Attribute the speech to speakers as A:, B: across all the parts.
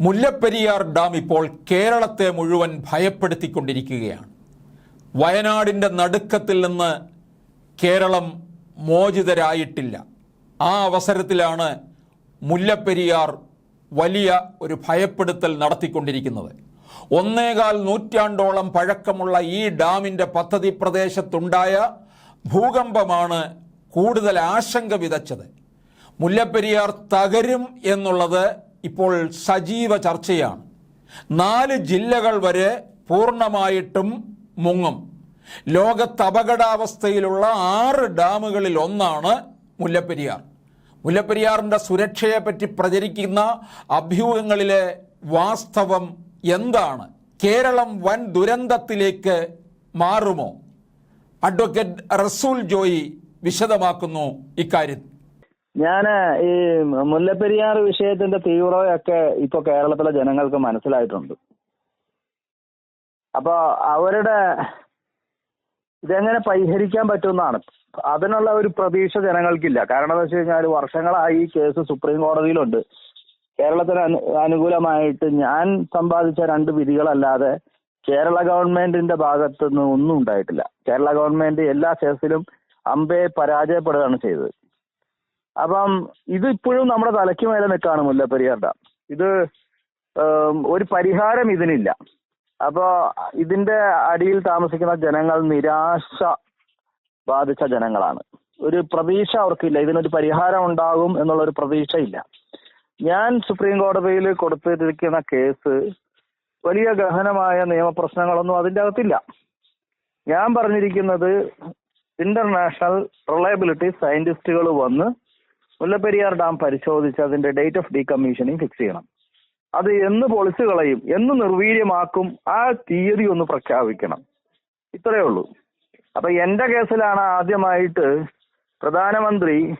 A: Mullaperiyar dam ഇപ്പോൾ കേരളത്തെ മുഴുവൻ ഭയപ്പെടുത്തിക്കൊണ്ടിരിക്കുകയാണ്. വയനാടിന്റെ നടുക്കത്തിൽ നിന്ന് കേരളം മോചിതരായിട്ടില്ല. ആ അവസരത്തിലാണ് മുല്ലപ്പെരിയാർ വലിയ ഒരു ഭയപ്പെടുത്തൽ നടത്തിക്കൊണ്ടിരിക്കുന്നത്. ഒന്നേകാൽ നൂറ്റാണ്ടോളം പഴക്കമുള്ള ഈ ഡാമിന്റെ പദ്ധതി പ്രദേശത്തുണ്ടായ ഭൂകമ്പമാണ് കൂടുതൽ ആശങ്ക വിതച്ചത്. മുല്ലപ്പെരിയാർ തകരും എന്നുള്ളത് ഇപ്പോൾ സജീവ ചർച്ചയാണ്. നാല് ജില്ലകൾ വരെ പൂർണമായിട്ടും മുങ്ങും. ലോകത്ത് അപകടാവസ്ഥയിലുള്ള ആറ് ഡാമുകളിൽ ഒന്നാണ് മുല്ലപ്പെരിയാർ. മുല്ലപ്പെരിയാറിന്റെ സുരക്ഷയെപ്പറ്റി പ്രചരിക്കുന്ന അഭ്യൂഹങ്ങളിലെ വാസ്തവം എന്താണ്? കേരളം വൻ ദുരന്തത്തിലേക്ക് മാറുമോ? അഡ്വക്കേറ്റ് റസൂൽ ജോയി വിശദമാക്കുന്നു ഇക്കാര്യം.
B: ഞാൻ ഈ മുല്ലപ്പെരിയാർ വിഷയത്തിന്റെ തീവ്രതയൊക്കെ ഇപ്പൊ കേരളത്തിലെ ജനങ്ങൾക്ക് മനസ്സിലായിട്ടുണ്ട്. അപ്പൊ അവരുടെ ഇതെങ്ങനെ പരിഹരിക്കാൻ പറ്റുമെന്നാണ്. അതിനുള്ള ഒരു പ്രതീക്ഷ ജനങ്ങൾക്കില്ല. കാരണം എന്താ വെച്ച് കഴിഞ്ഞാൽ വർഷങ്ങളായി ഈ കേസ് സുപ്രീം കോടതിയിലുണ്ട്. കേരളത്തിന് അനുകൂലമായിട്ട് ഞാൻ സമ്പാദിച്ച രണ്ട് വിധികളല്ലാതെ കേരള ഗവൺമെന്റിന്റെ ഭാഗത്തുനിന്ന് ഒന്നും ഉണ്ടായിട്ടില്ല. കേരള ഗവൺമെന്റ് എല്ലാ കേസിലും അമ്പയെ പരാജയപ്പെടുകയാണ് ചെയ്തത്. അപ്പം ഇത് ഇപ്പോഴും നമ്മുടെ തലയ്ക്ക് മേലെ നിൽക്കാണ് മുല്ലപ്പെരിയാർ ഡാം ഇത് ഒരു പരിഹാരം ഇതിനില്ല. അപ്പോ ഇതിന്റെ അടിയിൽ താമസിക്കുന്ന ജനങ്ങൾ നിരാശ ബാധിച്ച ജനങ്ങളാണ്. ഒരു പ്രതീക്ഷ അവർക്കില്ല. ഇതിനൊരു പരിഹാരം ഉണ്ടാകും എന്നുള്ള ഒരു പ്രതീക്ഷയില്ല ഞാൻ സുപ്രീം കോടതിയിൽ കൊടുത്തിരിക്കുന്ന കേസ് വലിയ ഗഹനമായ നിയമപ്രശ്നങ്ങളൊന്നും അതിന്റെ അകത്തില്ല. ഞാൻ പറഞ്ഞിരിക്കുന്നത് ഇന്റർനാഷണൽ റിലയബിലിറ്റി സയന്റിസ്റ്റുകൾ വന്ന് മുല്ലപ്പെരിയാർ ഡാം പരിശോധിച്ച് അതിന്റെ ഡേറ്റ് ഓഫ് ഡീകമ്മീഷനിങ് ഫിക്സ് ചെയ്യണം. അത് എന്ന് പൊളിച്ചു കളയും എന്ന് നിർവീര്യമാക്കും ആ തീയതി ഒന്ന് പ്രഖ്യാപിക്കണം. ഇത്രയേ ഉള്ളൂ. അപ്പൊ എന്റെ കേസിലാണ് ആദ്യമായിട്ട് പ്രധാനമന്ത്രി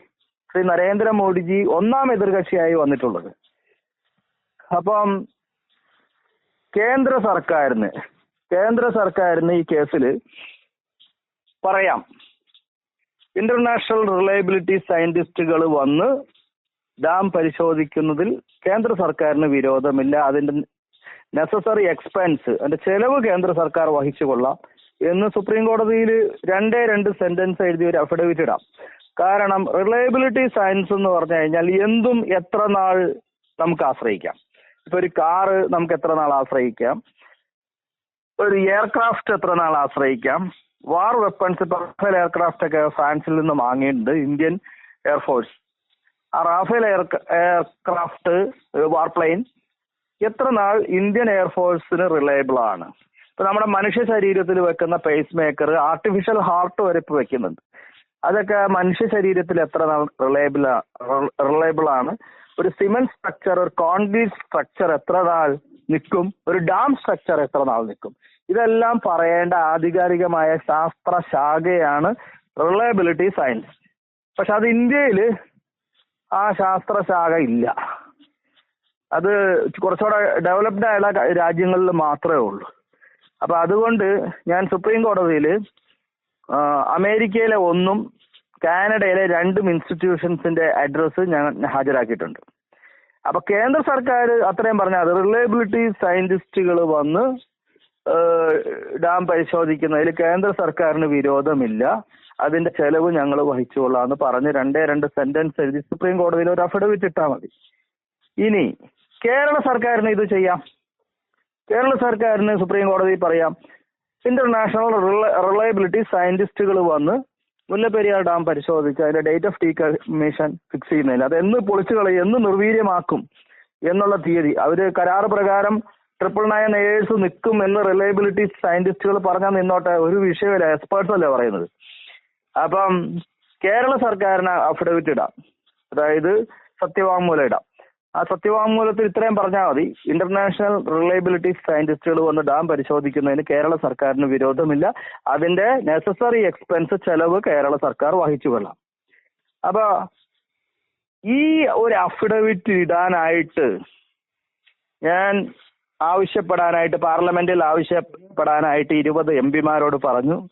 B: ശ്രീ നരേന്ദ്രമോദിജി ഒന്നാം എതിർകക്ഷിയായി വന്നിട്ടുള്ളത്. അപ്പം കേന്ദ്ര സർക്കാരിന് കേന്ദ്ര സർക്കാരിന് ഈ കേസിൽ പറയാം. ഇന്റർനാഷണൽ റിലയബിലിറ്റി സയന്റിസ്റ്റുകൾ വന്ന് ഡാം പരിശോധിക്കുന്നതിൽ കേന്ദ്ര സർക്കാരിന് വിരോധമില്ല. അതിന്റെ നെസസറി എക്സ്പെൻസ് അതിന്റെ ചെലവ് കേന്ദ്ര സർക്കാർ വഹിച്ചുകൊള്ളാം എന്ന് സുപ്രീം കോടതിയിൽ രണ്ടേ രണ്ട് സെന്റൻസ് എഴുതി ഒരു അഫിഡവിറ്റ് ഇടാം. കാരണം റിലയബിലിറ്റി സയൻസ് എന്ന് പറഞ്ഞു കഴിഞ്ഞാൽ എന്തും എത്ര നാൾ നമുക്ക് ആശ്രയിക്കാം. ഇപ്പൊ ഒരു കാറ് നമുക്ക് എത്ര നാൾ ആശ്രയിക്കാം? ഒരു എയർക്രാഫ്റ്റ് എത്ര നാൾ ആശ്രയിക്കാം? വാർ വെപ്പൺസ് റാഫേൽ എയർക്രാഫ്റ്റ് ഒക്കെ ഫ്രാൻസിൽ നിന്ന് വാങ്ങിയിട്ടുണ്ട് ഇന്ത്യൻ എയർഫോഴ്സ് ആ Rafale air aircraft war plane എത്ര നാൾ ഇന്ത്യൻ എയർഫോഴ്സിന് റിലയബിൾ ആണ്? ഇപ്പൊ നമ്മുടെ മനുഷ്യ ശരീരത്തിൽ വെക്കുന്ന പേസ് മേക്കർ ആർട്ടിഫിഷ്യൽ ഹാർട്ട് വരെ ഇപ്പൊ വെക്കുന്നുണ്ട്. അതൊക്കെ മനുഷ്യ ശരീരത്തിൽ എത്ര നാൾ റിലയബിൾ റിലയബിൾ ആണ്? ഒരു സിമെന്റ് സ്ട്രക്ചർ ഒരു കോൺക്രീറ്റ് സ്ട്രക്ചർ എത്ര നാൾ നിൽക്കും? ഒരു ഡാം സ്ട്രക്ചർ എത്ര നാൾ നിൽക്കും? ഇതെല്ലാം പറയേണ്ട ആധികാരികമായ ശാസ്ത്ര ശാഖയാണ് റിലയബിലിറ്റി സയൻസ്. പക്ഷെ അത് ഇന്ത്യയിൽ ആ ശാസ്ത്ര ശാഖ ഇല്ല. അത് കുറച്ചുകൂടെ ഡെവലപ്ഡ് ആയുള്ള രാജ്യങ്ങളിൽ മാത്രമേ ഉള്ളൂ. അപ്പൊ അതുകൊണ്ട് ഞാൻ സുപ്രീം കോടതിയിൽ അമേരിക്കയിലെ ഒന്നും കാനഡയിലെ രണ്ടും ഇൻസ്റ്റിറ്റ്യൂഷൻസിന്റെ അഡ്രസ്സ് ഞാൻ ഹാജരാക്കിയിട്ടുണ്ട്. അപ്പൊ കേന്ദ്ര സർക്കാർ അത്രയും പറഞ്ഞാൽ റിലയബിലിറ്റി സയന്റിസ്റ്റുകൾ വന്ന് ഡാം പരിശോധിക്കുന്നതിൽ കേന്ദ്ര സർക്കാരിന് വിരോധമില്ല. അതിന്റെ ചെലവ് ഞങ്ങൾ വഹിച്ചുകൊള്ളാം എന്ന് പറഞ്ഞ് രണ്ടേ രണ്ട് സെന്റൻസ് എഴുതി സുപ്രീം കോടതിയിൽ ഒരു അഫിഡവിറ്റ് ഇട്ടാൽ മതി. ഇനി കേരള സർക്കാരിന് ഇത് ചെയ്യാം. കേരള സർക്കാരിന് സുപ്രീം കോടതി പറയാം ഇന്റർനാഷണൽ റിലയബിലിറ്റി സയന്റിസ്റ്റുകൾ വന്ന് മുല്ലപ്പെരിയാർ ഡാം പരിശോധിച്ച് അതിന്റെ ഡേറ്റ് ഓഫ് ഡീകമ്മീഷൻ ഫിക്സ് ചെയ്യുന്നതിൽ അത് എന്ന് പൊളിച്ചു കളയും എന്ന് നിർവീര്യമാക്കും എന്നുള്ള തീയതി അവർ കരാറ് പ്രകാരം ട്രിപ്പിൾ നയൻ ഏഴ്സ് നിൽക്കും എന്ന് റിലയബിലിറ്റി സയന്റിസ്റ്റുകൾ പറഞ്ഞാൽ നിന്നോട്ടെ. ഒരു വിഷയമില്ല. എക്സ്പേർട്സ് അല്ലേ പറയുന്നത്. അപ്പം കേരള സർക്കാരിന് അഫിഡവിറ്റ് ഇടാം. അതായത് സത്യവാങ്മൂലം ഇടാം. ആ സത്യവാങ്മൂലത്തിൽ ഇത്രയും പറഞ്ഞാൽ മതി. ഇന്റർനാഷണൽ റിലയബിലിറ്റി സയന്റിസ്റ്റുകൾ വന്ന് ഡാം പരിശോധിക്കുന്നതിന് കേരള സർക്കാരിന് വിരോധമില്ല. അതിന്റെ നെസസറി എക്സ്പെൻസ് ചെലവ് കേരള സർക്കാർ വഹിച്ചു കൊള്ളാം. അപ്പൊ ഈ ഒരു അഫിഡവിറ്റ് ഇടാനായിട്ട് ഞാൻ ആവശ്യപ്പെടാനായിട്ട് പാർലമെന്റിൽ ആവശ്യപ്പെടാനായിട്ട് ഇരുപത് എം പിമാരോട് പറഞ്ഞു.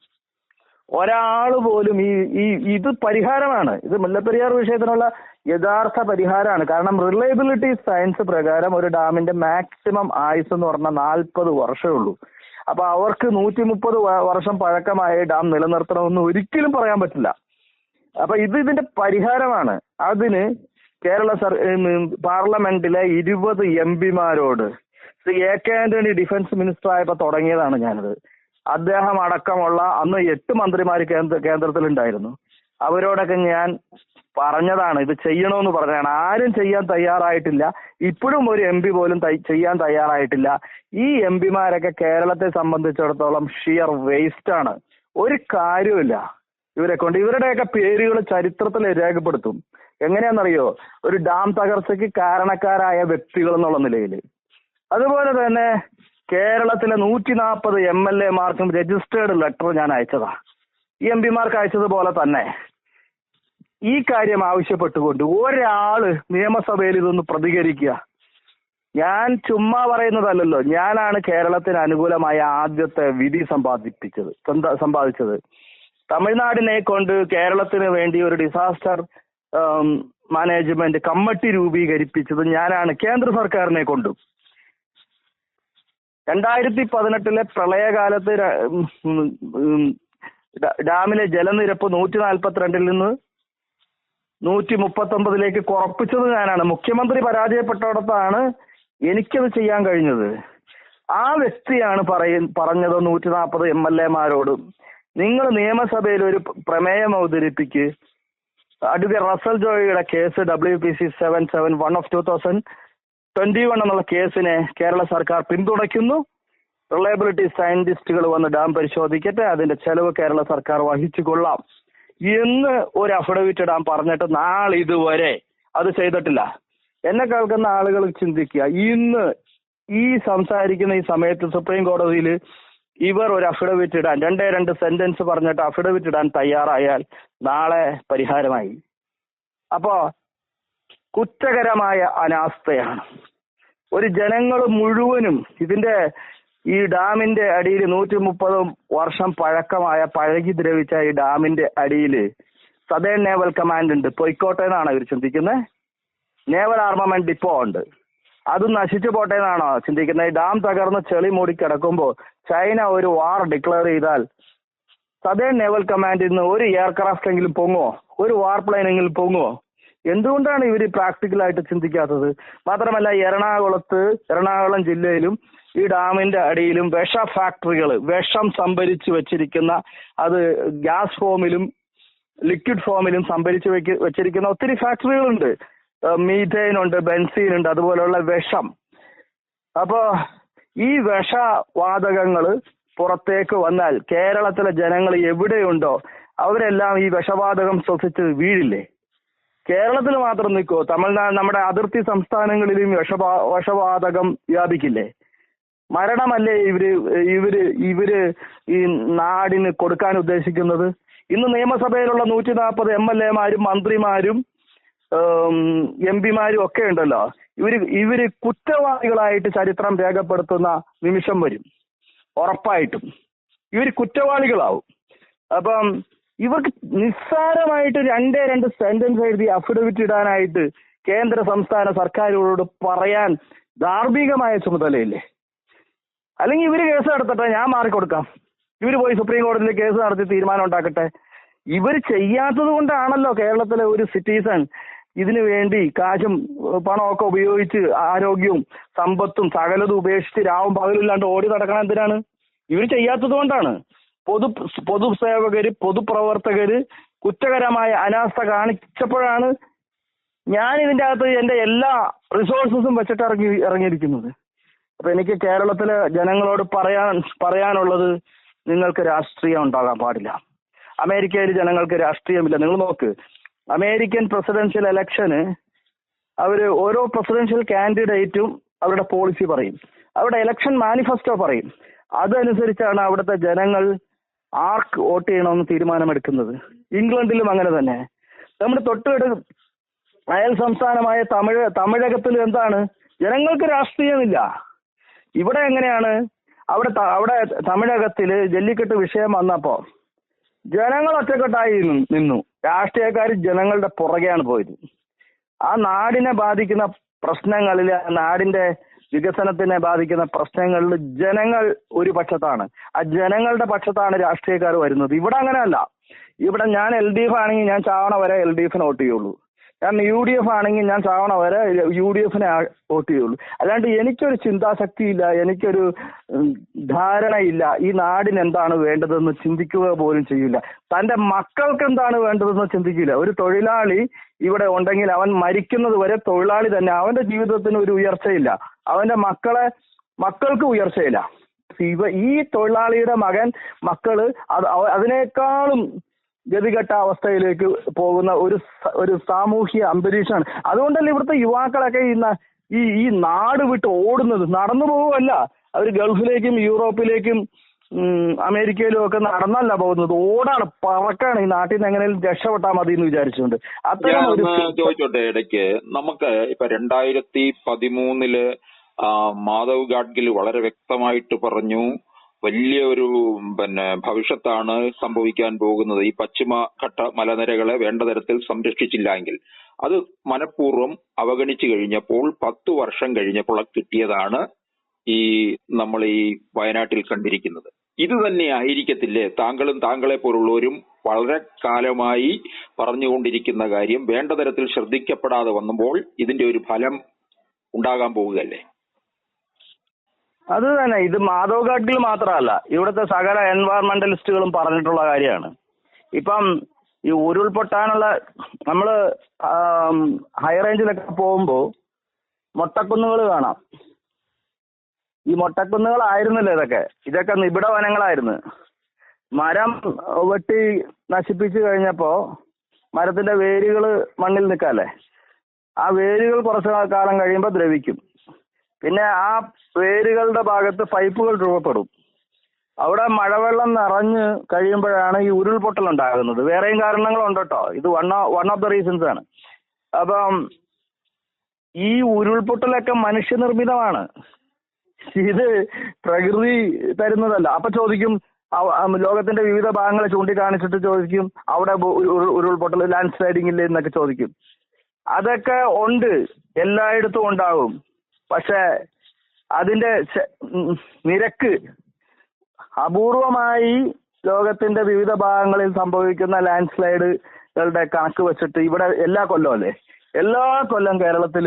B: ഒരാൾ പോലും ഈ ഈ ഇത് പരിഹാരമാണ്. ഇത് മുല്ലപ്പെരിയാർ വിഷയത്തിനുള്ള യഥാർത്ഥ പരിഹാരമാണ്. കാരണം റിലയബിലിറ്റി സയൻസ് പ്രകാരം ഒരു ഡാമിന്റെ മാക്സിമം ആയുസ് എന്ന് പറഞ്ഞാൽ നാൽപ്പത് വർഷമേ ഉള്ളൂ. അപ്പൊ അവർക്ക് നൂറ്റി മുപ്പത് വർഷം പഴക്കമായ ഡാം നിലനിർത്തണമെന്ന് ഒരിക്കലും പറയാൻ പറ്റില്ല. അപ്പൊ ഇത് ഇതിന്റെ പരിഹാരമാണ്. അതിന് കേരള സർ പാർലമെന്റിലെ ഇരുപത് M പിമാരോട് A K Antony defence minister ആയപ്പോ തുടങ്ങിയതാണ് ഞാനത്. അദ്ദേഹം അടക്കമുള്ള അന്ന് എട്ട് മന്ത്രിമാർ കേന്ദ്ര കേന്ദ്രത്തിലുണ്ടായിരുന്നു. അവരോടൊക്കെ ഞാൻ പറഞ്ഞതാണ് ഇത് ചെയ്യണമെന്ന് പറഞ്ഞതാണ്. ആരും ചെയ്യാൻ തയ്യാറായിട്ടില്ല. ഇപ്പോഴും ഒരു എം പി പോലും ചെയ്യാൻ തയ്യാറായിട്ടില്ല. ഈ എം പിമാരൊക്കെ കേരളത്തെ സംബന്ധിച്ചിടത്തോളം ഷിയർ വേസ്റ്റ് ആണ്. ഒരു കാര്യമില്ല ഇവരെ കൊണ്ട് ഇവരുടെയൊക്കെ പേരുകൾ ചരിത്രത്തിൽ രേഖപ്പെടുത്തും. എങ്ങനെയാണെന്നറിയോ? ഒരു ഡാം തകർച്ചയ്ക്ക് കാരണക്കാരായ വ്യക്തികൾ എന്നുള്ള നിലയിൽ അതുപോലെ തന്നെ കേരളത്തിലെ നൂറ്റി നാൽപ്പത് എം എൽ എമാർക്കും രജിസ്റ്റേർഡ് ലെറ്റർ ഞാൻ അയച്ചതാ. എം പിമാർക്ക് അയച്ചതുപോലെ തന്നെ ഈ കാര്യം ആവശ്യപ്പെട്ടുകൊണ്ട് ഒരാൾ നിയമസഭയിൽ ഇതൊന്ന് പ്രതികരിക്കുക. ഞാൻ ചുമ്മാ പറയുന്നതല്ലല്ലോ ഞാനാണ് കേരളത്തിന് അനുകൂലമായ ആദ്യത്തെ വിധി സമ്പാദിപ്പിച്ചത് സമ്പാദിച്ചത്. തമിഴ്നാടിനെ കൊണ്ട് കേരളത്തിന് വേണ്ടി ഒരു ഡിസാസ്റ്റർ മാനേജ്മെന്റ് കമ്മിറ്റി രൂപീകരിപ്പിച്ചത് ഞാനാണ് കേന്ദ്ര സർക്കാരിനെ കൊണ്ടും. രണ്ടായിരത്തി പതിനെട്ടിലെ പ്രളയകാലത്ത് ഡാമിലെ ജലനിരപ്പ് നൂറ്റി നാൽപ്പത്തിരണ്ടിൽ നിന്ന് നൂറ്റി മുപ്പത്തൊമ്പതിലേക്ക് കുറപ്പിച്ചത് ഞാനാണ്. മുഖ്യമന്ത്രി പരാജയപ്പെട്ടിടത്താണ് എനിക്കത് ചെയ്യാൻ കഴിഞ്ഞത്. ആ വ്യക്തിയാണ് പറയ പറഞ്ഞത് നൂറ്റി നാൽപ്പത് എം എൽ എമാരോടും. നിങ്ങൾ നിയമസഭയിൽ ഒരു പ്രമേയം അവതരിപ്പിക്ക്. Advocate Russel ജോയിയുടെ case W P C seven seven one of two thousand twenty one എന്നുള്ള കേസിനെ കേരള സർക്കാർ പിന്തുണയ്ക്കുന്നു. റിലയബിലിറ്റി സയന്റിസ്റ്റുകൾ വന്ന് ഡാം പരിശോധിക്കട്ടെ അതിന്റെ ചെലവ് കേരള സർക്കാർ വഹിച്ചു കൊള്ളാം എന്ന് ഒരു അഫിഡവിറ്റ് ഇടാൻ പറഞ്ഞിട്ട് നാളെ ഇതുവരെ അത് ചെയ്തിട്ടില്ല. എന്നെ കേൾക്കുന്ന ആളുകൾ ചിന്തിക്കുക ഇന്ന് ഈ സംസാരിക്കുന്ന ഈ സമയത്ത് സുപ്രീം കോടതിയിൽ ഇവർ ഒരു അഫിഡവിറ്റ് ഇടാൻ രണ്ടേ രണ്ട് സെന്റൻസ് പറഞ്ഞിട്ട് അഫിഡവിറ്റ് ഇടാൻ തയ്യാറായാൽ നാളെ പരിഹാരമായി. അപ്പോ കുറ്റകരമായ അനാസ്ഥയാണ്. ഒരു ജനങ്ങൾ മുഴുവനും ഇതിന്റെ ഈ ഡാമിന്റെ അടിയിൽ നൂറ്റി മുപ്പത് വർഷം പഴക്കമായ പഴകി ദ്രവിച്ച ഈ ഡാമിന്റെ അടിയിൽ സദേൺ നേവൽ കമാൻഡ് ഉണ്ട്. പൊയ്ക്കോട്ടെ എന്നാണ് ഇവർ ചിന്തിക്കുന്നത്. നേവൽ ആർമമെന്റ് ഡിപ്പോ ഉണ്ട്. അത് നശിച്ചു പോട്ടെ എന്നാണോ ചിന്തിക്കുന്നത്. ഈ ഡാം തകർന്ന് ചെളി മൂടി കിടക്കുമ്പോൾ ചൈന ഒരു വാർ ഡിക്ലെയർ ചെയ്താൽ സദേൺ നേവൽ കമാൻഡിൽ നിന്ന് ഒരു എയർക്രാഫ്റ്റ് എങ്കിലും പൊങ്ങോ ഒരു വാർ പ്ലെയിൻ എങ്കിലും പൊങ്ങോ എന്തുകൊണ്ടാണ് ഇവർ പ്രാക്ടിക്കൽ ആയിട്ട് ചിന്തിക്കാത്തത്? മാത്രമല്ല എറണാകുളത്ത് എറണാകുളം ജില്ലയിലും ഈ ഡാമിന്റെ അടിയിലും വിഷ ഫാക്ടറികൾ വിഷം സംഭരിച്ചു വെച്ചിരിക്കുന്ന അത് ഗ്യാസ് ഫോമിലും ലിക്വിഡ് ഫോമിലും സംഭരിച്ചു വെച്ചിരിക്കുന്ന ഒത്തിരി ഫാക്ടറികളുണ്ട്. മീഥൈൻ ഉണ്ട് ബെൻസീൻ ഉണ്ട് അതുപോലെയുള്ള വിഷം. അപ്പോ ഈ വിഷവാതകങ്ങൾ പുറത്തേക്ക് വന്നാൽ കേരളത്തിലെ ജനങ്ങൾ എവിടെയുണ്ടോ അവരെല്ലാം ഈ വിഷവാതകം ശ്വസിച്ച് വീഴില്ലേ? കേരളത്തിൽ മാത്രം നിൽക്കോ തമിഴ്നാട് നമ്മുടെ അതിർത്തി സംസ്ഥാനങ്ങളിലും വിഷബാ വിഷവാതകം വ്യാപിക്കില്ലേ? മരണമല്ലേ ഇവർ ഇവർ ഇവർ ഈ നാടിന് കൊടുക്കാൻ ഉദ്ദേശിക്കുന്നത്? ഇന്ന് നിയമസഭയിലുള്ള നൂറ്റി നാൽപ്പത് എം എൽ എമാരും മന്ത്രിമാരും എം പിമാരും ഒക്കെ ഉണ്ടല്ലോ. ഇവർ ഇവർ കുറ്റവാളികളായിട്ട് ചരിത്രം രേഖപ്പെടുത്തുന്ന നിമിഷം വരും. ഉറപ്പായിട്ടും. ഇവർ കുറ്റവാളികളാവും. അപ്പം ഇവർക്ക് നിസ്സാരമായിട്ട് രണ്ടേ രണ്ട് സെന്റൻസ് എഴുതി അഫിഡവിറ്റ് ഇടാനായിട്ട് കേന്ദ്ര സംസ്ഥാന സർക്കാരുകളോട് പറയാൻ ധാർമ്മികമായ ചുമതലയില്ലേ? അല്ലെങ്കിൽ ഇവർ കേസ് നടത്തട്ടെ ഞാൻ മാറിക്കൊടുക്കാം. ഇവർ പോയി സുപ്രീം കോടതിയിൽ കേസ് നടത്തി തീരുമാനം ഉണ്ടാക്കട്ടെ. ഇവർ ചെയ്യാത്തത് കൊണ്ടാണല്ലോ കേരളത്തിലെ ഒരു സിറ്റിസൺ ഇതിനു വേണ്ടി കാശും പണമൊക്കെ ഉപയോഗിച്ച് ആരോഗ്യവും സമ്പത്തും സകലതും ഉപേക്ഷിച്ച് രാവും പകലില്ലാണ്ട് ഓടി നടക്കണം എന്തിനാണ്? ഇവർ ചെയ്യാത്തത് കൊണ്ടാണ്. പൊതു പൊതുസേവകര് പൊതുപ്രവർത്തകര് കുറ്റകരമായ അനാസ്ഥ കാണിച്ചപ്പോഴാണ് ഞാൻ ഇതിന്റെ അകത്ത് എന്റെ എല്ലാ റിസോഴ്സസും വെച്ചിട്ട് ഇറങ്ങി ഇറങ്ങിയിരിക്കുന്നത്. അപ്പൊ എനിക്ക് കേരളത്തിലെ ജനങ്ങളോട് പറയാൻ പറയാനുള്ളത് നിങ്ങൾക്ക് രാഷ്ട്രീയം ഉണ്ടാകാൻ പാടില്ല. അമേരിക്കയിൽ ജനങ്ങൾക്ക് രാഷ്ട്രീയമില്ല. നിങ്ങൾ നോക്ക് അമേരിക്കൻ പ്രസിഡൻഷ്യൽ ഇലക്ഷന് അവർ ഓരോ പ്രസിഡൻഷ്യൽ കാൻഡിഡേറ്റും അവരുടെ പോളിസി പറയും. അവരുടെ ഇലക്ഷൻ മാനിഫെസ്റ്റോ പറയും. അതനുസരിച്ചാണ് അവിടുത്തെ ജനങ്ങൾ ആർക്ക് വോട്ട് ചെയ്യണമെന്ന് തീരുമാനമെടുക്കുന്നത്? ഇംഗ്ലണ്ടിലും അങ്ങനെ തന്നെ. നമ്മുടെ തൊട്ടടുത്ത് അയൽ സംസ്ഥാനമായ തമിഴ് തമിഴകത്തിൽ എന്താണ്? ജനങ്ങൾക്ക് രാഷ്ട്രീയമില്ല. ഇവിടെ എങ്ങനെയാണ്? അവിടെ അവിടെ തമിഴകത്തിൽ ജല്ലിക്കെട്ട് വിഷയം വന്നപ്പോ ജനങ്ങൾ ഒറ്റക്കെട്ടായി നിന്നു- രാഷ്ട്രീയക്കാർ ജനങ്ങളുടെ പുറകെയാണ് പോയത്. ആ നാടിനെ ബാധിക്കുന്ന പ്രശ്നങ്ങളിൽ നാടിന്റെ വികസനത്തിനെ ബാധിക്കുന്ന പ്രശ്നങ്ങളിൽ ജനങ്ങൾ ഒരു പക്ഷത്താണ്. ആ ജനങ്ങളുടെ പക്ഷത്താണ് രാഷ്ട്രീയക്കാർ വരുന്നത്. ഇവിടെ അങ്ങനെയല്ല. ഇവിടെ ഞാൻ എൽ ഡി എഫ് ആണെങ്കിൽ ഞാൻ ചാവണ വരെ എൽ ഡി എഫിന് വോട്ട് ചെയ്യുള്ളൂ. ഞാൻ യു ഡി എഫ് ആണെങ്കിൽ ഞാൻ ചാവണ വരെ യു ഡി എഫിനെ വോട്ട് ചെയ്യുള്ളൂ. അല്ലാണ്ട് എനിക്കൊരു ചിന്താശക്തി ഇല്ല എനിക്കൊരു ധാരണയില്ല ഈ നാടിന് എന്താണ് വേണ്ടതെന്ന് ചിന്തിക്കുക പോലും ചെയ്യില്ല. തന്റെ മക്കൾക്ക് എന്താണ് വേണ്ടതെന്ന് ചിന്തിക്കില്ല. ഒരു തൊഴിലാളി ഇവിടെ ഉണ്ടെങ്കിൽ അവൻ മരിക്കുന്നത് വരെ തൊഴിലാളി തന്നെ. അവന്റെ ജീവിതത്തിന് ഒരു ഉയർച്ചയില്ല. അവന്റെ മക്കളെ മക്കൾക്ക് ഉയർച്ചയില്ല. ഇവ ഈ തൊഴിലാളിയുടെ മകൻ മക്കൾ അത് അതിനേക്കാളും ഗതികെട്ട അവസ്ഥയിലേക്ക് പോകുന്ന ഒരു ഒരു സാമൂഹ്യ അന്തരീക്ഷമാണ്. അതുകൊണ്ടല്ലേ ഇവിടുത്തെ യുവാക്കളൊക്കെ ഈ ഈ ഈ നാട് വിട്ട് ഓടുന്നത്? നടന്നു പോവുമല്ല അവർ ഗൾഫിലേക്കും യൂറോപ്പിലേക്കും അമേരിക്കയിലും ഒക്കെ നടന്നല്ല പോകുന്നത്. ഓടാണ് പറക്കാണ്. ഈ നാട്ടിൽ നിന്ന് എങ്ങനെയും രക്ഷപ്പെട്ടാൽ മതി എന്ന് വിചാരിച്ചുകൊണ്ട്. അത്തരം ഒരു
C: ചോദിച്ചോട്ടെ ഇടയ്ക്ക്. നമുക്ക് ഇപ്പൊ രണ്ടായിരത്തി പതിമൂന്നിൽ മാധവ് ഗാഡ്ഗിൽ വളരെ വ്യക്തമായിട്ട് പറഞ്ഞു വലിയ ഒരു പിന്നെ ഭവിഷ്യത്താണ് സംഭവിക്കാൻ പോകുന്നത്. ഈ പശ്ചിമ ഘട്ട മലനിരകളെ വേണ്ട തരത്തിൽ സംരക്ഷിച്ചില്ല എങ്കിൽ. അത് മനഃപൂർവം അവഗണിച്ചു കഴിഞ്ഞപ്പോൾ പത്തു വർഷം കഴിഞ്ഞപ്പോൾ കിട്ടിയതാണ് ഈ നമ്മൾ ഈ വയനാട്ടിൽ കണ്ടിരിക്കുന്നത്. ഇത് തന്നെ ആയിരിക്കത്തില്ലേ? താങ്കളും താങ്കളെ പോലുള്ളവരും വളരെ കാലമായി പറഞ്ഞുകൊണ്ടിരിക്കുന്ന കാര്യം വേണ്ട തരത്തിൽ ശ്രദ്ധിക്കപ്പെടാതെ വന്നപ്പോൾ ഇതിന്റെ ഒരു ഫലം ഉണ്ടാകാൻ പോവുകയല്ലേ?
B: അത് തന്നെ. ഇത് മാധവ് ഗാഡ്ഗിൽ മാത്രമല്ല. ഇവിടുത്തെ സകല എൻവയറമെന്റലിസ്റ്റുകളും പറഞ്ഞിട്ടുള്ള കാര്യമാണ്. ഇപ്പം ഈ ഉരുൾപൊട്ടാനുള്ള നമ്മൾ ഹൈറേഞ്ചിലൊക്കെ പോകുമ്പോൾ മൊട്ടക്കുന്നുകൾ കാണാം. ഈ മൊട്ടക്കുന്നുകളായിരുന്നല്ലോ ഇതൊക്കെ? ഇതൊക്കെ നിബിഡ വനങ്ങളായിരുന്നു. മരം വെട്ടി നശിപ്പിച്ചു കഴിഞ്ഞപ്പോ മരത്തിന്റെ വേരുകൾ മണ്ണിൽ നിൽക്കാല്ലേ? ആ വേരുകൾ കുറച്ച് കാലം കഴിയുമ്പോൾ ദ്രവിക്കും. പിന്നെ ആ വേരുകളുടെ ഭാഗത്ത് പൈപ്പുകൾ രൂപപ്പെടും. അവിടെ മഴവെള്ളം നിറഞ്ഞു കഴിയുമ്പോഴാണ് ഈ ഉരുൾപൊട്ടൽ ഉണ്ടാകുന്നത്. വേറെയും കാരണങ്ങളുണ്ട് കേട്ടോ ഇത് one one of the reasons ആണ്. അപ്പം ഈ ഉരുൾപൊട്ടലൊക്കെ മനുഷ്യനിർമ്മിതമാണ്. ഇത് പ്രകൃതി തരുന്നതല്ല. അപ്പൊ ചോദിക്കും ലോകത്തിന്റെ വിവിധ ഭാഗങ്ങളെ ചൂണ്ടിക്കാണിച്ചിട്ട് ചോദിക്കും അവിടെ ഉരുൾപൊട്ടൽ ലാൻഡ് സ്ലൈഡിംഗ് ഇല്ലേ എന്നൊക്കെ ചോദിക്കും. അതൊക്കെ ഉണ്ട് എല്ലായിടത്തും ഉണ്ടാവും. പക്ഷെ അതിന്റെ നിരക്ക് അപൂർവമായി ലോകത്തിന്റെ വിവിധ ഭാഗങ്ങളിൽ സംഭവിക്കുന്ന ലാൻഡ് സ്ലൈഡുകളുടെ കണക്ക് വെച്ചിട്ട് ഇവിടെ എല്ലാ കൊല്ലവും അല്ലേ? എല്ലാ കൊല്ലം കേരളത്തിൽ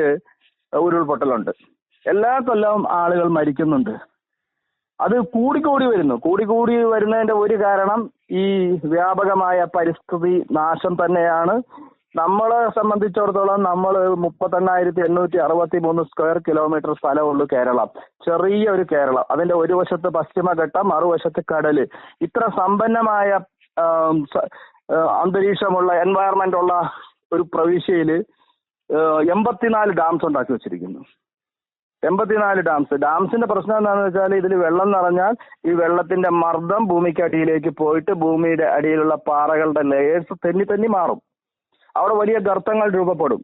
B: ഉരുൾപൊട്ടലുണ്ട്. എല്ലാ കൊല്ലവും ആളുകൾ മരിക്കുന്നുണ്ട്. അത് കൂടിക്കൂടി വരുന്നു. കൂടിക്കൂടി വരുന്നതിന്റെ ഒരു കാരണം ഈ വ്യാപകമായ പരിസ്ഥിതി നാശം തന്നെയാണ്. നമ്മളെ സംബന്ധിച്ചിടത്തോളം നമ്മൾ മുപ്പത്തെണ്ണായിരത്തി എണ്ണൂറ്റി അറുപത്തി മൂന്ന് സ്ക്വയർ കിലോമീറ്റർ സ്ഥലമുള്ളൂ കേരളം. ചെറിയ ഒരു കേരളം. അതിന്റെ ഒരു വശത്ത് പശ്ചിമഘട്ടം മറുവശത്ത് കടൽ. ഇത്ര സമ്പന്നമായ അന്തരീക്ഷമുള്ള എൻവയറമെന്റ് ഉള്ള ഒരു പ്രവിശ്യയിൽ ഏഹ്, എൺപത്തിനാല് ഡാംസ് ഉണ്ടാക്കി വെച്ചിരിക്കുന്നു. എൺപത്തിനാല് ഡാംസ് ഡാംസിന്റെ പ്രശ്നം എന്താണെന്ന് വെച്ചാൽ ഇതിൽ വെള്ളം നിറഞ്ഞാൽ ഈ വെള്ളത്തിന്റെ മർദ്ദം ഭൂമിക്കടിയിലേക്ക് പോയിട്ട് ഭൂമിയുടെ അടിയിലുള്ള പാറകളുടെ ലെയേഴ്സ് തെന്നി തെന്നി മാറും. അവിടെ വലിയ ഗർത്തങ്ങൾ രൂപപ്പെടും.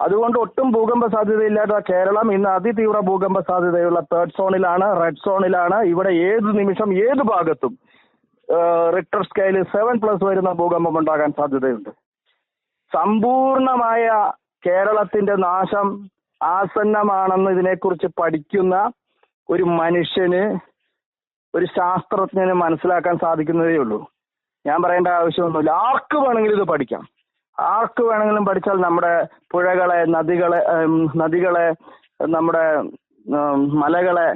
B: അതുകൊണ്ട് ഒട്ടും ഭൂകമ്പ സാധ്യതയില്ലാത്ത കേരളം ഇന്ന് അതിതീവ്ര ഭൂകമ്പ സാധ്യതയുള്ള തേർഡ് സോണിലാണ് റെഡ് സോണിലാണ് ഇവിടെ ഏത് നിമിഷം ഏത് ഭാഗത്തും റിക്ടർ സ്കെയിൽ സെവൻ പ്ലസ് വരുന്ന ഭൂകമ്പം ഉണ്ടാകാൻ സാധ്യതയുണ്ട്. സമ്പൂർണമായ കേരളത്തിന്റെ നാശം ആസന്നമാണെന്ന് ഇതിനെക്കുറിച്ച് പഠിക്കുന്ന ഒരു മനുഷ്യന് ഒരു ശാസ്ത്രജ്ഞന് മനസ്സിലാക്കാൻ സാധിക്കുന്നതേ ഉള്ളൂ. ഞാൻ പറയേണ്ട ആവശ്യമൊന്നുമില്ല. ആർക്ക് വേണമെങ്കിലും ഇത് പഠിക്കാം. ആർക്ക് വേണമെങ്കിലും പഠിച്ചാൽ നമ്മുടെ പുഴകളെ നദികളെ നദികളെ നമ്മുടെ മലകളെ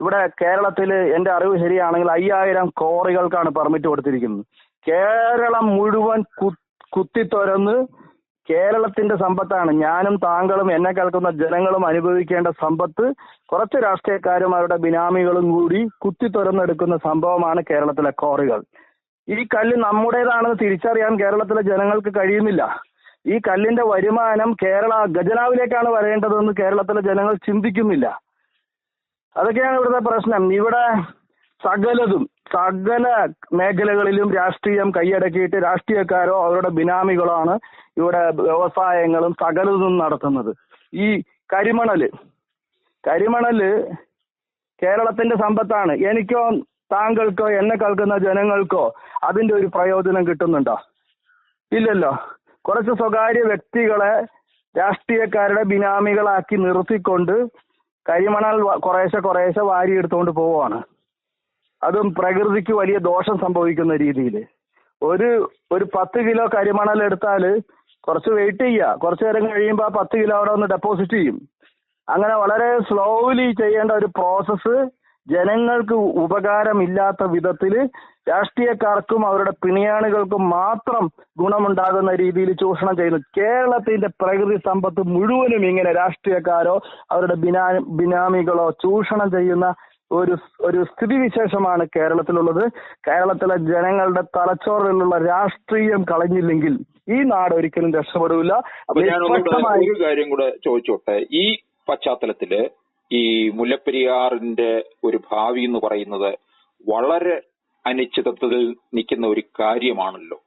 B: ഇവിടെ കേരളത്തിൽ എന്റെ അറിവ് ശരിയാണെങ്കിൽ അയ്യായിരം കോറികൾക്കാണ് പെർമിറ്റ് കൊടുത്തിരിക്കുന്നത്. കേരളം മുഴുവൻ കുത്തി കുത്തിത്തുരന്ന് കേരളത്തിന്റെ സമ്പത്താണ്. ഞാനും താങ്കളും എന്നെ കേൾക്കുന്ന ജനങ്ങളും അനുഭവിക്കേണ്ട സമ്പത്ത് കുറച്ച് രാഷ്ട്രീയക്കാരും അവരുടെ ബിനാമികളും കൂടി കുത്തി തുറന്നെടുക്കുന്ന സംഭവമാണ് കേരളത്തിലെ കോറികൾ ഈ കല്ല് നമ്മുടേതാണെന്ന് തിരിച്ചറിയാൻ കേരളത്തിലെ ജനങ്ങൾക്ക് കഴിയുന്നില്ല. ഈ കല്ലിന്റെ വരുമാനം കേരള ഖജനാവിലേക്കാണ് വരേണ്ടതെന്ന് കേരളത്തിലെ ജനങ്ങൾ ചിന്തിക്കുന്നില്ല. അതൊക്കെയാണ് ഇവിടുത്തെ പ്രശ്നം. ഇവിടെ സകലതും സകല മേഖലകളിലും രാഷ്ട്രീയം കൈയടക്കിയിട്ട് രാഷ്ട്രീയക്കാരോ അവരുടെ ബിനാമികളോ ആണ് ഇവിടെ വ്യവസായങ്ങളും സകലതും നടത്തുന്നത്. ഈ കരിമണൽ കരിമണൽ കേരളത്തിന്റെ സമ്പത്താണ്. എനിക്കോ താങ്കൾക്കോ എന്നെ കേൾക്കുന്ന ജനങ്ങൾക്കോ അതിന്റെ ഒരു പ്രയോജനം കിട്ടുന്നുണ്ടോ? ഇല്ലല്ലോ. കുറച്ച് സ്വകാര്യ വ്യക്തികളെ രാഷ്ട്രീയക്കാരുടെ ബിനാമികളാക്കി നിർത്തിക്കൊണ്ട് കരിമണൽ കുറേശ്ശെ കുറേശ്ശെ വാരിയെടുത്തുകൊണ്ട് പോവുകയാണ്. അതും പ്രകൃതിക്ക് വലിയ ദോഷം സംഭവിക്കുന്ന രീതിയിൽ ഒരു ഒരു പത്ത് കിലോ കരിമണൽ എടുത്താൽ കുറച്ച് വെയിറ്റ് ചെയ്യുക കുറച്ച് നേരം കഴിയുമ്പോൾ ആ പത്ത് കിലോ അവിടെ ഒന്ന് ഡെപ്പോസിറ്റ് ചെയ്യും. അങ്ങനെ വളരെ സ്ലോലി ചെയ്യേണ്ട ഒരു പ്രോസസ്സ് ജനങ്ങൾക്ക് ഉപകാരമില്ലാത്ത വിധത്തിൽ രാഷ്ട്രീയക്കാർക്കും അവരുടെ പിണിയാണികൾക്കും മാത്രം ഗുണമുണ്ടാകുന്ന രീതിയിൽ ചൂഷണം ചെയ്യുന്നു. കേരളത്തിന്റെ പ്രകൃതി സമ്പത്ത് മുഴുവനും ഇങ്ങനെ രാഷ്ട്രീയക്കാരോ അവരുടെ ബിനാ ബിനാമികളോ ചൂഷണം ചെയ്യുന്ന ഒരു ഒരു സ്ഥിതിവിശേഷമാണ് കേരളത്തിലുള്ളത്. കേരളത്തിലെ ജനങ്ങളുടെ തലച്ചോറിലുള്ള രാഷ്ട്രീയം കളഞ്ഞില്ലെങ്കിൽ ഈ നാട് ഒരിക്കലും രക്ഷപ്പെടില്ല
C: ഞാൻ ഒരു കാര്യം കൂടെ ചോദിച്ചോട്ടെ? ഈ പശ്ചാത്തലത്തിൽ ഈ മുല്ലപ്പെരിയാറിന്റെ ഒരു ഭാവി എന്ന് പറയുന്നത് വളരെ അനിശ്ചിതത്വത്തിൽ നിൽക്കുന്ന ഒരു കാര്യമാണല്ലോ.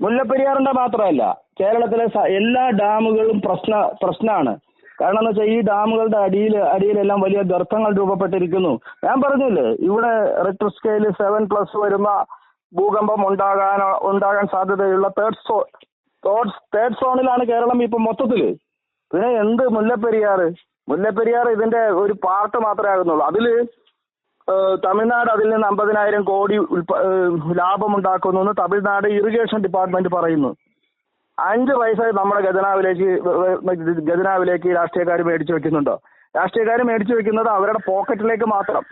B: മുല്ലപ്പെരിയാറിന്റെ മാത്രമല്ല കേരളത്തിലെ എല്ലാ ഡാമുകളും പ്രശ്ന പ്രശ്നമാണ് കാരണം എന്ന് വെച്ചാൽ ഈ ഡാമുകളുടെ അടിയിൽ അടിയിലെല്ലാം വലിയ ഗർത്തങ്ങൾ രൂപപ്പെട്ടിരിക്കുന്നു. ഞാൻ പറഞ്ഞില്ലേ ഇവിടെ റിക്ടർ സ്കെയിൽ സെവൻ പ്ലസ് വരുന്ന ഭൂകമ്പം ഉണ്ടാകാൻ ഉണ്ടാകാൻ സാധ്യതയുള്ള തേർഡ് സോ തേർഡ് സോണിലാണ് കേരളം ഇപ്പൊ മൊത്തത്തിൽ. പിന്നെ എന്ത് മുല്ലപ്പെരിയാർ മുല്ലപ്പെരിയാർ ഇതിന്റെ ഒരു പാർട്ട് മാത്രമേ ആകുന്നുള്ളൂ. അതിൽ തമിഴ്നാട് അതിൽ നിന്ന് അമ്പതിനായിരം കോടി ലാഭമുണ്ടാക്കുന്നു എന്ന് തമിഴ്നാട് ഇറിഗേഷൻ ഡിപ്പാർട്ട്മെന്റ് പറയുന്നു. അഞ്ച് പൈസ നമ്മുടെ ഖജനാവിലേക്ക് ഖജനാവിലേക്ക് രാഷ്ട്രീയക്കാർ മേടിച്ചു വെക്കുന്നുണ്ടോ? രാഷ്ട്രീയക്കാർ മേടിച്ചു വെക്കുന്നത് അവരുടെ പോക്കറ്റിലേക്ക് മാത്രം.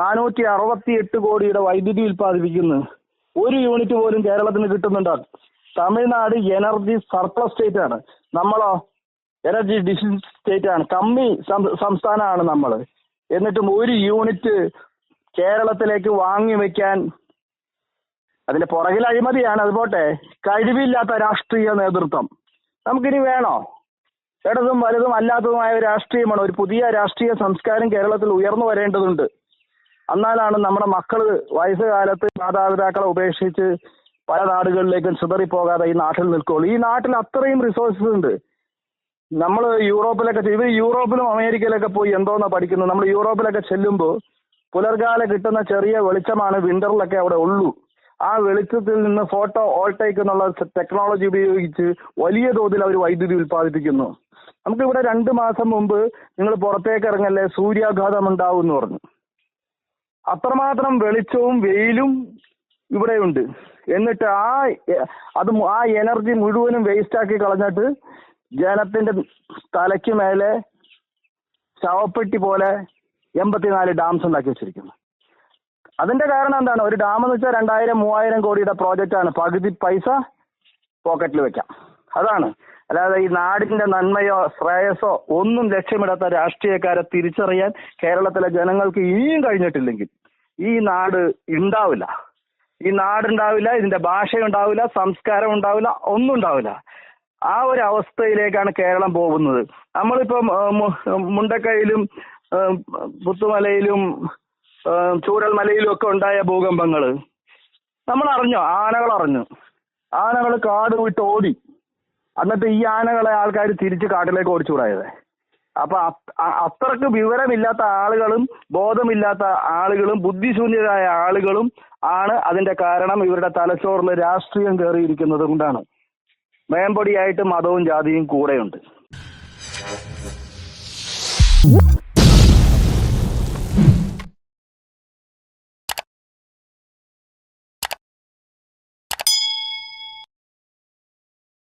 B: നാനൂറ്റി അറുപത്തി എട്ട് കോടിയുടെ വൈദ്യുതി ഉൽപ്പാദിപ്പിക്കുന്നു. ഒരു യൂണിറ്റ് പോലും കേരളത്തിന് കിട്ടുന്നുണ്ടോ? തമിഴ്നാട് എനർജി സർപ്ലസ് സ്റ്റേറ്റ് ആണ് നമ്മളോ എനർജി ഡിഫിസിറ്റ് സ്റ്റേറ്റ് ആണ് കമ്മി സംസ്ഥാനമാണ് നമ്മൾ എന്നിട്ടും ഒരു യൂണിറ്റ് കേരളത്തിലേക്ക് വാങ്ങി വെക്കാൻ അതിന്റെ പുറകിൽ അഴിമതിയാണ്. അത് പോട്ടെ. കഴിവില്ലാത്ത രാഷ്ട്രീയ നേതൃത്വം. നമുക്കിനി വേണോ? ഇടതും വലുതും അല്ലാത്തതുമായ രാഷ്ട്രീയമാണ്. ഒരു പുതിയ രാഷ്ട്രീയ സംസ്കാരം കേരളത്തിൽ ഉയർന്നു വരേണ്ടതുണ്ട്. എന്നാലാണ് നമ്മുടെ മക്കൾ വയസ്സുകാലത്ത് മാതാപിതാക്കളെ ഉപേക്ഷിച്ച് പല നാടുകളിലേക്കും ചിതറിപ്പോകാതെ ഈ നാട്ടിൽ നിൽക്കുള്ളൂ ഈ നാട്ടിൽ അത്രയും റിസോഴ്സസ് ഉണ്ട്. നമ്മൾ യൂറോപ്പിലൊക്കെ ഇവർ യൂറോപ്പിലും അമേരിക്കയിലൊക്കെ പോയി എന്തോന്നാ പഠിക്കുന്നത്? നമ്മൾ യൂറോപ്പിലൊക്കെ ചെല്ലുമ്പോൾ പുലർകാല കിട്ടുന്ന ചെറിയ വെളിച്ചമാണ് വിന്ററിലൊക്കെ അവിടെ ഉള്ളൂ. ആ വെളിച്ചത്തിൽ നിന്ന് ഫോട്ടോ ഓൾട്ടേക്ക് എന്നുള്ള ടെക്നോളജി ഉപയോഗിച്ച് വലിയ തോതിൽ അവർ വൈദ്യുതി ഉൽപ്പാദിപ്പിക്കുന്നു. നമുക്കിവിടെ രണ്ട് മാസം മുമ്പ് നിങ്ങൾ പുറത്തേക്ക് ഇറങ്ങല്ലേ സൂര്യാഘാതം ഉണ്ടാവും എന്ന് പറഞ്ഞു. അത്രമാത്രം വെളിച്ചവും വെയിലും ഇവിടെയുണ്ട് എന്നിട്ട് ആ അത് ആ എനർജി മുഴുവനും വേസ്റ്റ് ആക്കി കളഞ്ഞിട്ട് ജനത്തിന്റെ തലയ്ക്ക് മേലെ ശവപ്പെട്ടി പോലെ എൺപത്തിനാല് ഡാംസ് ഉണ്ടാക്കി വെച്ചിരിക്കുന്നു. അതിന്റെ കാരണം എന്താണ്? ഒരു ഡാം എന്ന് വെച്ചാൽ രണ്ടായിരം മൂവായിരം കോടിയുടെ പ്രോജക്റ്റ് ആണ്. പകുതി പൈസ പോക്കറ്റിൽ വെക്കാം. അതാണ്. അല്ലാതെ ഈ നാടിന്റെ നന്മയോ ശ്രേയസോ ഒന്നും ലക്ഷ്യമിടാത്ത രാഷ്ട്രീയക്കാരെ തിരിച്ചറിയാൻ കേരളത്തിലെ ജനങ്ങൾക്ക് ഇനിയും കഴിഞ്ഞിട്ടില്ലെങ്കിൽ ഈ നാട് ഉണ്ടാവില്ല ഈ നാടുണ്ടാവില്ല ഇതിന്റെ ഭാഷ ഉണ്ടാവില്ല സംസ്കാരം ഉണ്ടാവില്ല ഒന്നും ഉണ്ടാവില്ല ആ ഒരു അവസ്ഥയിലേക്കാണ് കേരളം പോകുന്നത്. നമ്മളിപ്പം മുണ്ടക്കയിലും പുത്തുമലയിലും ആ, ചൂരൽമലയിലും ഒക്കെ ഉണ്ടായ ഭൂകമ്പങ്ങൾ. നമ്മൾ അറിഞ്ഞു ആനകൾ അറിഞ്ഞു ആനകൾ കാട് വിട്ട് ഓടി. എന്നിട്ട് ഈ ആനകളെ ആൾക്കാർ തിരിച്ച് കാട്ടിലേക്ക് ഓടിച്ചുകൂടായത്. അപ്പൊ അത്രയ്ക്ക് വിവരമില്ലാത്ത ആളുകളും ബോധമില്ലാത്ത ആളുകളും ബുദ്ധിശൂന്യരായ ആളുകളും ആണ് അതിന്റെ കാരണം ഇവരുടെ തലച്ചോറിൽ രാഷ്ട്രീയം കയറിയിരിക്കുന്നത് കൊണ്ടാണ്. മേമ്പൊടിയായിട്ട് മതവും ജാതിയും കൂടെയുണ്ട്.